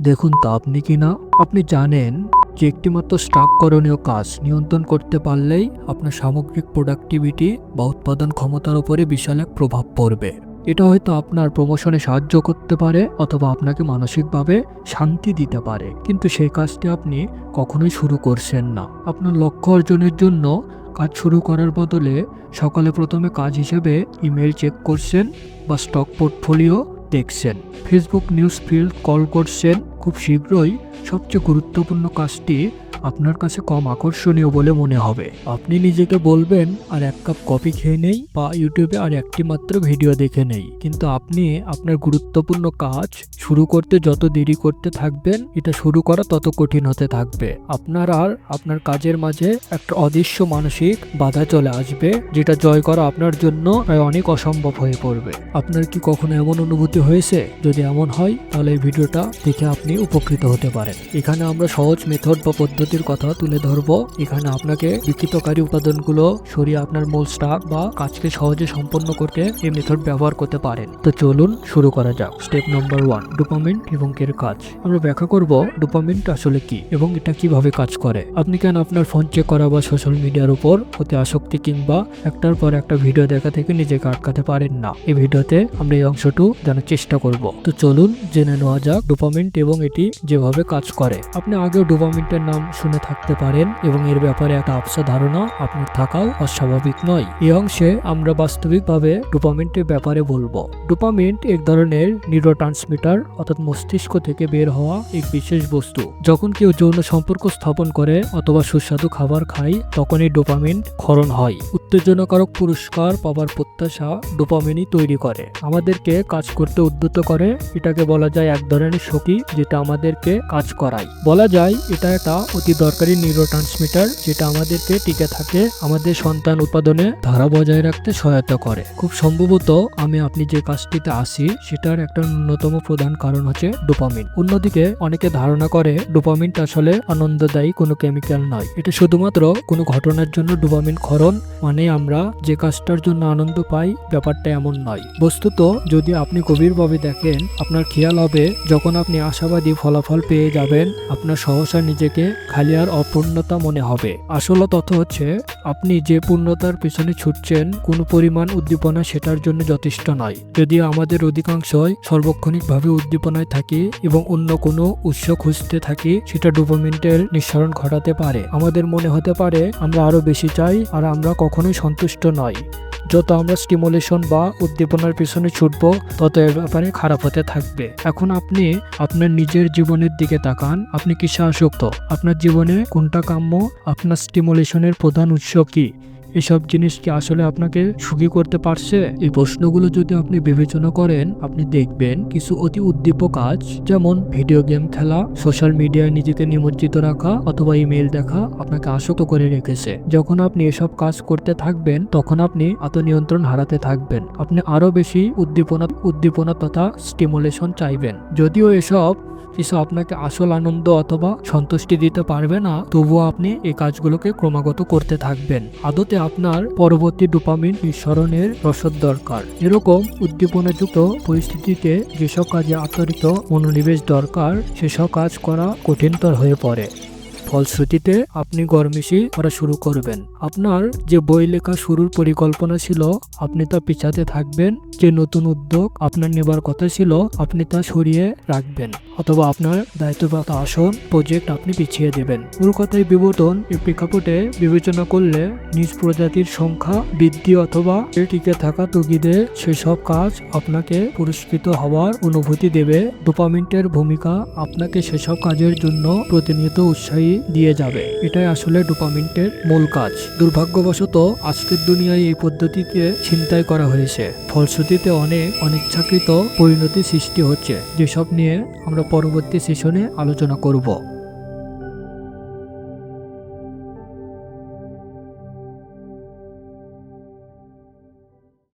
দেখুন তা আপনি কি না? আপনি জানেন যে একটিমাত্র স্টাক করণীয় কাজ নিয়ন্ত্রণ করতে পারলেই আপনার সামগ্রিক প্রোডাক্টিভিটি বা উৎপাদন ক্ষমতার উপরে বিশাল এক প্রভাব পড়বে। এটা হয়তো আপনার প্রমোশনে সাহায্য করতে পারে অথবা আপনাকে মানসিকভাবে শান্তি দিতে পারে। কিন্তু সেই কাজটি আপনি কখনোই শুরু করছেন না। আপনার লক্ষ্য অর্জনের জন্য কাজ শুরু করার বদলে সকালে প্রথমে কাজ হিসেবে ইমেল চেক করছেন বা স্টক পোর্টফোলিও দেখছেন। ফেসবুক নিউজ ফিল্ড কল করছেন। খুব শীঘ্রই সবচেয়ে গুরুত্বপূর্ণ কাজটি আপনার কাছে কম আকর্ষণীয় বলে মনে হবে। আপনি নিজেকে বলবেন, আর এক কাপ কফি খেয়ে নেই বা ইউটিউবে আর একটি মাত্র ভিডিও দেখে নেই। কিন্তু আপনি আপনার গুরুত্বপূর্ণ কাজ শুরু করতে যত দেরি করতে থাকবেন, এটা শুরু করা তত কঠিন হতে থাকবে। আপনার আর আপনার কাজের মাঝে একটা অদৃশ্য মানসিক বাধা চলে আসবে, যেটা জয় করা আপনার জন্য প্রায় অনেক অসম্ভব হয়ে পড়বে। আপনার কি কখনো এমন অনুভূতি হয়েছে? যদি এমন হয়, তাহলে এই ভিডিওটা দেখে আপনি উপকৃত হতে পারেন। এখানে আমরা সহজ মেথড বা পদ্ধতির কথা তুলে ধরবো। এখানে আপনাকে বিকৃতকারী উপাদানগুলো সরিয়ে আপনার মূল স্টাক বা কাজকে সহজে সম্পন্ন করতে এই মেথড ব্যবহার করতে পারেন। তো চলুন শুরু করা যাক। স্টেপ নাম্বার ওয়ান ডোপামিন এবং এর কাজ। আমরা ব্যাখ্যা করব ডোপামিনটা আসলে কি এবং এটা কীভাবে কাজ করে। আপনি কেন আপনার ফোন চেক করা বা সোশ্যাল মিডিয়ার উপর অতি আসক্তি কিংবা একটার পর একটা ভিডিও দেখা থেকে নিজেকে আটকাতে পারেন না। এই ভিডিওতে আমরা এই অংশটু জানার চেষ্টা করব। তো চলুন জেনে নেওয়া যাক ডোপামিন এবং এটি যেভাবে কাজ করে। আপনি আগেও ডোপামিনটার নাম শুনে থাকতে পারেন এবং এর ব্যাপারে একটা আবসা ধারণা আপনার থাকাও অস্বাভাবিক নয়। এই অংশে আমরা বাস্তবিকভাবে ডোপামিনটির ব্যাপারে বলব। ডোপামিন এক ধরনের নিউরো ট্রান্সমিটার অর্থাৎ মস্তিষ্ক থেকে বের হওয়া এক বিশেষ বস্তু। যখন কেউ যৌন সম্পর্ক স্থাপন করে অথবা সুস্বাদু খাবার খায়, তখনই ডোপামিন ক্ষরণ হয়। উত্তেজনাকারক পুরস্কার পাওয়ার প্রত্যাশা ডোপামিনই তৈরি করে। আমাদেরকে কাজ করতে উদ্যত করে, এটাকে বলা যায় এক ধরনের শক্তি যেটা আমাদেরকে কাজ করায়। বলা যায় এটা একটা অতি দরকারি নিউরো ট্রান্সমিটার যেটা আমাদেরকে টিকে থাকে আমাদের সন্তান উৎপাদনে ধারা বজায় রাখতে সহায়তা করে। খুব সম্ভবত আমি আপনি যে কাজটিতে আসি সেটার একটা ন্যূনতম প্রধান কারণ হচ্ছে ডোপামিন। অন্যদিকে অনেকে ধারণা করে ডোপামিনটা আসলে আনন্দদায়ী কোনো কেমিক্যাল নয়। এটা শুধুমাত্র কোনো ঘটনার জন্য ডোপামিন ক্ষরণ মানে আমরা যে কাজটার জন্য আনন্দ পাই ব্যাপারটা এমন নয়। বস্তুত যদি আপনি গভীরভাবে দেখেন আপনার খেয়াল হবে যখন আপনি আশাবাদী ফলাফল পেয়ে যাবেন, আপনার সহসা নিজেকে খালি আর অপূর্ণতা মনে হবে। আসল তথ্য হচ্ছে, আপনি যে পূর্ণতার পিছনে ছুটছেন, কোনো পরিমাণ উদ্দীপনা সেটার জন্য যথেষ্ট নয়। যদিও আমাদের অধিকাংশই সর্বক্ষণিকভাবে উদ্দীপনায় থাকি এবং অন্য কোনো উৎস খুঁজতে থাকি, সেটা ডোপামিনের নিঃসরণ ঘটাতে পারে। আমাদের মনে হতে পারে, আমরা আরও বেশি চাই আর আমরা কখনোই সন্তুষ্ট নই। যত আমরা স্টিমুলেশন বা উদ্দীপনার পিছনে ছুটব, তত এর ব্যাপারে খারাপ হতে থাকবে। এখন আপনি আপনার নিজের জীবনের দিকে তাকান। আপনি কিসে আসক্ত? আপনার জীবনে কোনটা কাম্য? আপনার স্টিমুলেশনের প্রধান উৎস কি? এসব জিনিস কি আসলে আপনাকে সুখী করতে পারছে? এই প্রশ্নগুলো যদি আপনি বিবেচনা করেন, আপনি দেখবেন কিছু অতি উদ্দীপক কাজ, যেমন ভিডিও গেম খেলা, সোশ্যাল মিডিয়ায় নিজেকে নিমজ্জিত রাখা অথবা ইমেল দেখা আপনাকে আসক্ত করে রেখেছে। যখন আপনি এসব কাজ করতে থাকবেন, তখন আপনি আত্মনিয়ন্ত্রণ হারাতে থাকবেন। আপনি আরও বেশি উদ্দীপনা উদ্দীপনা তথা স্টিমুলেশন চাইবেন। যদিও এসব কিছু আপনাকে আসল আনন্দ অথবা সন্তুষ্টি দিতে পারবে না, তবুও আপনি এই কাজগুলোকে ক্রমাগত করতে থাকবেন। আদতে আপনার পরবর্তী ডোপামিন নিঃসরণের রসদ দরকার। এরকম উদ্দীপনাযুক্ত পরিস্থিতিতে যেসব কাজে আত্মরিত মনোনিবেশ দরকার, সেসব কাজ করা কঠিনতর হয়ে পড়ে। ফলশ্রুতিতে আপনি গরমিশি করা শুরু করবেন। আপনার যে বই লেখা শুরুর পরিকল্পনা ছিল, আপনি তা পিছাতে থাকবেন। যে নতুন উদ্যোগ আপনার নেবার কথা ছিল, আপনি তা সরিয়ে রাখবেন। অথবা আপনার দায়িত্বপ্রাপ্ত আসন প্রজেক্ট আপনি পিছিয়ে দেবেন। কথায় বিবর্তন, এই প্রেক্ষাপটে বিবেচনা করলে নিজ প্রজাতির সংখ্যা বৃদ্ধি অথবা টিকে থাকা তগিদে সেসব কাজ আপনাকে পুরস্কৃত হওয়ার অনুভূতি দেবে। ডোপামিন্টের ভূমিকা আপনাকে সেসব কাজের জন্য প্রতিনিয়ত উৎসাহী দিয়ে যাবে। এটাই আসলে ডোপামিন্টের মূল কাজ। দুর্ভাগ্যবশত, আজকের দুনিয়ায় এই পদ্ধতিতে ছিনতাই করা হয়েছে। ফলশ্রুতিতে অনেক অনিচ্ছাকৃত পরিণতি সৃষ্টি হচ্ছে। যেসব নিয়ে আমরা পরবর্তী সেশনে আলোচনা করব।